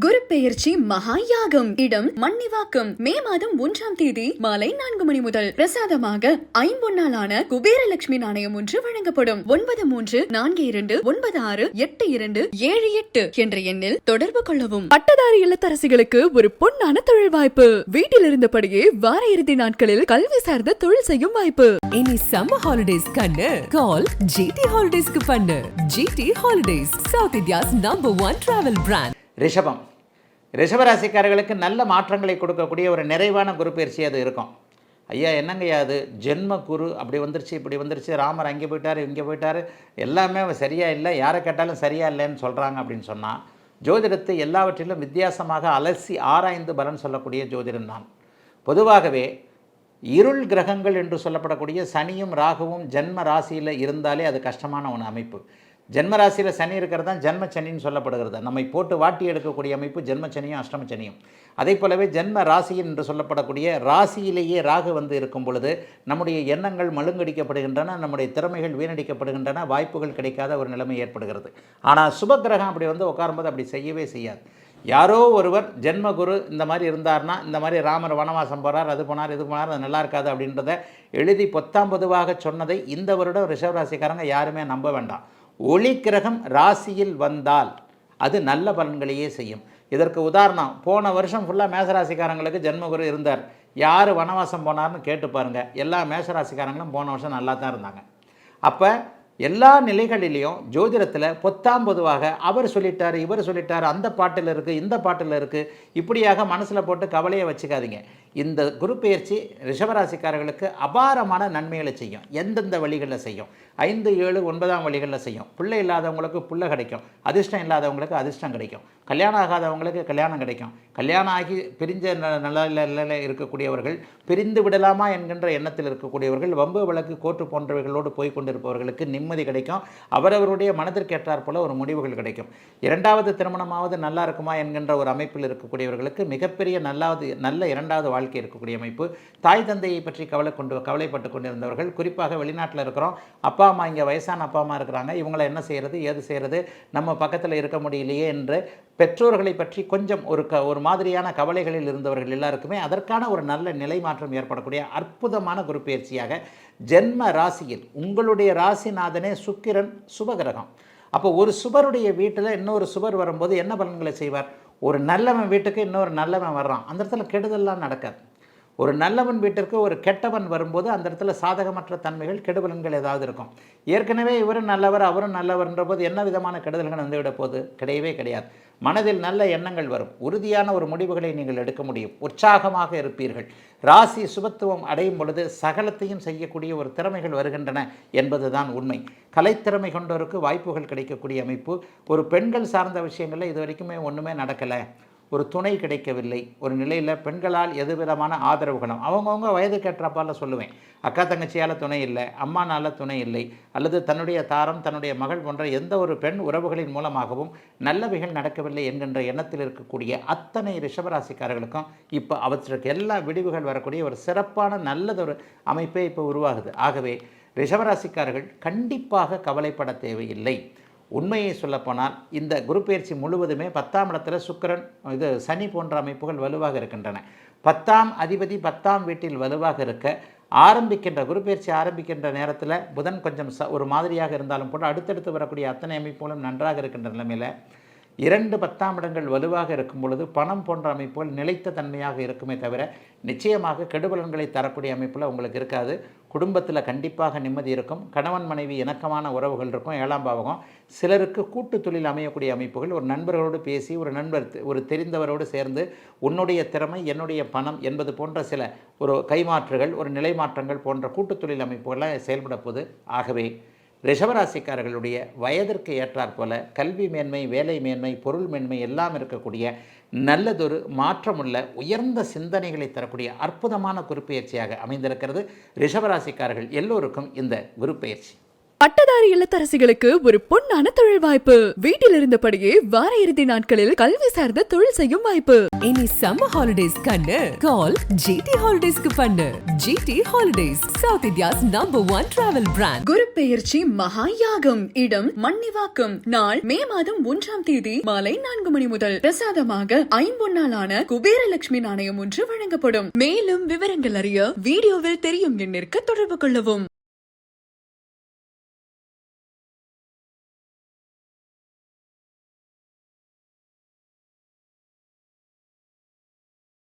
குரு பெயர்ச்சி மகா யாகம் இடம் மன்னிவாக்கம். மே மாதம் ஒன்றாம் தேதி மாலை நான்கு மணி முதல் பிரசாதமாக ஐம்பொன்னாலான குபேரலட்சுமி நாணயம் ஒன்று வழங்கப்படும். ஒன்பது மூன்று நான்கு இரண்டு ஒன்பது ஆறு எட்டு இரண்டு ஏழு எட்டு என்ற எண்ணில் தொடர்பு கொள்ளவும். பட்டதாரி இல்லத்தரசிகளுக்கு ஒரு பொன்னான தொழில் வாய்ப்பு. வீட்டில் இருந்தபடியே வார இறுதி நாட்களில் கல்வி சார்ந்த தொழில் செய்யும் வாய்ப்பு. இனி சம்மர் ஹாலிடேஸ் கண்ணு. கால் ஜிடி ஹாலிடேஸ்க்கு பண்ணு. GT holidays south India's number one travel brand ரிஷபம். ரிஷபராசிக்காரர்களுக்கு நல்ல மாற்றங்களை கொடுக்கக்கூடிய ஒரு நிறைவான குரு பயிற்சி அது இருக்கும். ஐயா என்னங்கய்யா அது? ஜென்ம குரு. அப்படி வந்துருச்சு இப்படி வந்துருச்சு. ராமர் அங்கே போயிட்டார் இங்கே போயிட்டார். எல்லாமே சரியாக இல்லை. யாரை கேட்டாலும் சரியாக இல்லைன்னு சொல்கிறாங்க அப்படின்னு சொன்னால் ஜோதிடத்தை எல்லாவற்றிலும் வித்தியாசமாக அலசி ஆராய்ந்து பலன் சொல்லக்கூடிய ஜோதிடம் தான். பொதுவாகவே இருள் கிரகங்கள் என்று சொல்லப்படக்கூடிய சனியும் ராகுவும் ஜென்ம ராசியில் இருந்தாலே அது கஷ்டமான ஒரு அமைப்பு. ஜென்மராசியில் சனி இருக்கிறது தான் ஜென்ம சனின்னு சொல்லப்படுகிறது. நம்மை போட்டு வாட்டி எடுக்கக்கூடிய அமைப்பு ஜென்ம சனியும் அஷ்டம சனியும் அதே போலவே ஜென்ம ராசியின் என்று சொல்லப்படக்கூடிய ராசியிலேயே ராகு வந்து இருக்கும் பொழுது நம்முடைய எண்ணங்கள் மழுங்கடிக்கப்படுகின்றன நம்முடைய திறமைகள் வீணடிக்கப்படுகின்றன வாய்ப்புகள் கிடைக்காத ஒரு நிலைமை ஏற்படுகிறது. ஆனால் சுபகிரகம் அப்படி வந்து உட்காரும்போது அப்படி செய்யவே செய்யாது. யாரோ ஒருவர் ஜென்மகுரு இந்த மாதிரி இருந்தார்னா இந்த மாதிரி ராமர் வனவாசம் போகிறார் அது போனார் இது போனார் அது நல்லா இருக்காது அப்படின்றத எழுதி பொத்தாம் பொதுவாக சொன்னதை இந்த வருடம் ரிஷவராசிக்காரங்க யாருமே நம்ப வேண்டாம். ஒளி கிரகம் ராசியில் வந்தால் அது நல்ல பலன்களையே செய்யும். இதற்கு உதாரணம் போன வருஷம் ஃபுல்லாக மேசராசிக்காரங்களுக்கு ஜென்மகுரு இருந்தார். யார் வனவாசம் போனார்னு கேட்டு பாருங்கள் எல்லா மேசராசிக்காரங்களும் போன வருஷம் நல்லா தான் இருந்தாங்க. அப்போ எல்லா நிலைகளிலையும் ஜோதிடத்தில் பொத்தாம் பொதுவாக அவர் சொல்லிட்டார் இவர் சொல்லிட்டார் அந்த பாட்டில் இருக்குது இந்த பாட்டில் இருக்குது இப்படியாக மனசில் போட்டு கவலையை வச்சுக்காதீங்க. இந்த குரு பயிற்சி ரிஷபராசிக்காரர்களுக்கு அபாரமான நன்மைகளை செய்யும். எந்தெந்த வழிகளில் செய்யும்? ஐந்து ஏழு ஒன்பதாம் வழிகளில் செய்யும். பிள்ளை இல்லாதவங்களுக்கு புள்ள கிடைக்கும். அதிர்ஷ்டம் இல்லாதவங்களுக்கு அதிர்ஷ்டம் கிடைக்கும். கல்யாணம் ஆகாதவங்களுக்கு கல்யாணம் கிடைக்கும். கல்யாணம் ஆகி பிரிஞ்ச ந- நல்ல நிலையில் இருக்கக்கூடியவர்கள் பிரிந்து விடலாமா என்கின்ற எண்ணத்தில் இருக்கக்கூடியவர்கள் வம்பு விளக்கு கோட்டு போன்றவைகளோடு போய் கொண்டிருப்பவர்களுக்கு நிம்மதி கிடைக்கும். அவரவருடைய மனதிற்கேற்றாற் போல ஒரு முடிவுகள் கிடைக்கும். இரண்டாவது திருமணமாவது நல்லா இருக்குமா என்கின்ற ஒரு அமைப்பில் இருக்கக்கூடியவர்களுக்கு மிகப்பெரிய நல்லாவது நல்ல இரண்டாவது வாழ்க்கை இருக்கக்கூடிய அமைப்பு. தாய் தந்தையை பற்றி கவலை கொண்டு கவலைப்பட்டு கொண்டிருந்தவர்கள் குறிப்பாக வெளிநாட்டில் இருக்கிறோம். அப்பா அம்மா இங்கே வயசான அப்பா அம்மா இருக்கிறாங்க. இவங்களை என்ன செய்கிறது ஏது செய்கிறது நம்ம பக்கத்தில் இருக்க முடியலையே என்று பெற்றோர்களை பற்றி கொஞ்சம் ஒரு க ஒரு மாதிரியான கவலைகளில் இருந்தவர்கள் எல்லாருக்குமே அதற்கான ஒரு நல்ல நிலை மாற்றம் ஏற்படக்கூடிய அற்புதமான குரு பயிற்சியாக ஜென்ம ராசியில் உங்களுடைய ராசிநாதனே சுக்கிரன் சுபகிரகம். அப்போ ஒரு சுபருடைய வீட்டில் இன்னொரு சுபர் வரும்போது என்ன பலன்களை செய்வார்? ஒரு நல்லவன் வீட்டுக்கு இன்னொரு நல்லவன் வர்றான். அந்த இடத்துல கெடுதல்லாம் நடக்காது. ஒரு நல்லவன் வீட்டிற்கு ஒரு கெட்டவன் வரும்போது அந்த இடத்துல சாதகமற்ற தன்மைகள் கெடுபலன்கள் ஏதாவது இருக்கும். ஏற்கனவே இவரும் நல்லவர் அவரும் நல்லவர்ன்ற போது என்ன விதமான கெடுதல்கள் வந்துவிட போது கிடையவே கிடையாது. மனதில் நல்ல எண்ணங்கள் வரும். உறுதியான ஒரு முடிவுகளை நீங்கள் எடுக்க முடியும். உற்சாகமாக இருப்பீர்கள். ராசி சுபத்துவம் அடையும் பொழுது சகலத்தையும் செய்யக்கூடிய ஒரு திறமைகள் வருகின்றன என்பதுதான் உண்மை. கலைத்திறமை கொண்டோருக்கு வாய்ப்புகள் கிடைக்கக்கூடிய அமைப்பு. ஒரு பெண்கள் சார்ந்த விஷயங்களில் இது வரைக்குமே ஒன்றுமே நடக்கலை. ஒரு துணை கிடைக்கவில்லை. ஒரு நிலையில் பெண்களால் எது விதமான ஆதரவுகளும் அவங்கவுங்க வயதுக்கேற்றப்பால சொல்லுவேன். அக்கா தங்கச்சியால் துணை இல்லை அம்மானால துணை இல்லை அல்லது தன்னுடைய தாரம் தன்னுடைய மகள் போன்ற எந்த ஒரு பெண் உறவுகளின் மூலமாகவும் நல்லவைகள் நடக்கவில்லை என்கின்ற எண்ணத்தில் இருக்கக்கூடிய அத்தனை ரிஷபராசிக்காரர்களுக்கும் இப்போ அவற்றுக்கு எல்லா விடிவுகள் வரக்கூடிய ஒரு சிறப்பான நல்லதொரு அமைப்பே இப்போ உருவாகுது. ஆகவே ரிஷபராசிக்காரர்கள் கண்டிப்பாக கவலைப்பட தேவையில்லை. உண்மையை சொல்லப்போனால் இந்த குரு பயிற்சி முழுவதுமே பத்தாம் இடத்துல சுக்கிரன் இது சனி போன்ற அமைப்புகள் வலுவாக இருக்கின்றன. பத்தாம் அதிபதி பத்தாம் வீட்டில் வலுவாக இருக்க ஆரம்பிக்கின்ற குரு பயிற்சி ஆரம்பிக்கின்ற நேரத்தில் புதன் கொஞ்சம் ச ஒரு மாதிரியாக இருந்தாலும் கூட அடுத்தடுத்து வரக்கூடிய அத்தனை அமைப்புகளும் நன்றாக இருக்கின்ற நிலைமையில் இரண்டு பத்தாம் இடங்கள் வலுவாக இருக்கும் பொழுது பணம் போன்ற அமைப்புகள் நிலைத்த தன்மையாக இருக்குமே தவிர நிச்சயமாக கெடுபலன்களை தரக்கூடிய அமைப்பில் உங்களுக்கு இருக்காது. குடும்பத்தில் கண்டிப்பாக நிம்மதி இருக்கும். கணவன் மனைவி இணக்கமான உறவுகள் இருக்கும். ஏழாம் பாவகம். சிலருக்கு கூட்டு தொழில் அமையக்கூடிய அமைப்புகள். ஒரு நண்பர்களோடு பேசி ஒரு நண்பர் ஒரு தெரிந்தவரோடு சேர்ந்து உன்னுடைய திறமை என்னுடைய பணம் என்பது போன்ற சில ஒரு கைமாற்றுகள் ஒரு நிலை மாற்றங்கள் போன்ற கூட்டு தொழில் அமைப்புகள்லாம் செயல்பட போகுது ஆகவே ரிஷபராசிக்காரர்களுடைய வயதிற்கு ஏற்றாற்போல கல்வி மேன்மை வேலை மேன்மை பொருள் மேன்மை எல்லாம் இருக்கக்கூடிய நல்லதொரு மாற்றமுள்ள உயர்ந்த சிந்தனைகளை தரக்கூடிய அற்புதமான குறிப்பெயர்ச்சியாக அமைந்திருக்கிறது ரிஷபராசிக்காரர்கள் எல்லோருக்கும் இந்த குருப்பெயர்ச்சி. பட்டதாரி இல்லத்தரசிகளுக்கு ஒரு பொன்னான தொழில் வாய்ப்பு. வீட்டில் இருந்தபடியே வார இறுதி நாட்களில் கல்வி சார்ந்த தொழில் செய்யும் வாய்ப்பு. இனி சம்மர் ஹாலிடேஸ் கண்ணு. கால் ஜிடி ஹாலிடேஸ்க்கு பண்ணு. GT holidays south India's number one travel brand குரு பெயர்ச்சி மகா யாகம் இடம் மன்னிவாக்கம். நாள் மே மாதம் ஒன்றாம் தேதி மாலை நான்கு மணி முதல். பிரசாதமாக ஐம்பொன்னாலான குபேரலட்சுமி நாணயம் ஒன்று வழங்கப்படும். மேலும் விவரங்கள் அறிய வீடியோவில் தெரியும் எண்ணிற்கு தொடர்பு கொள்ளவும்.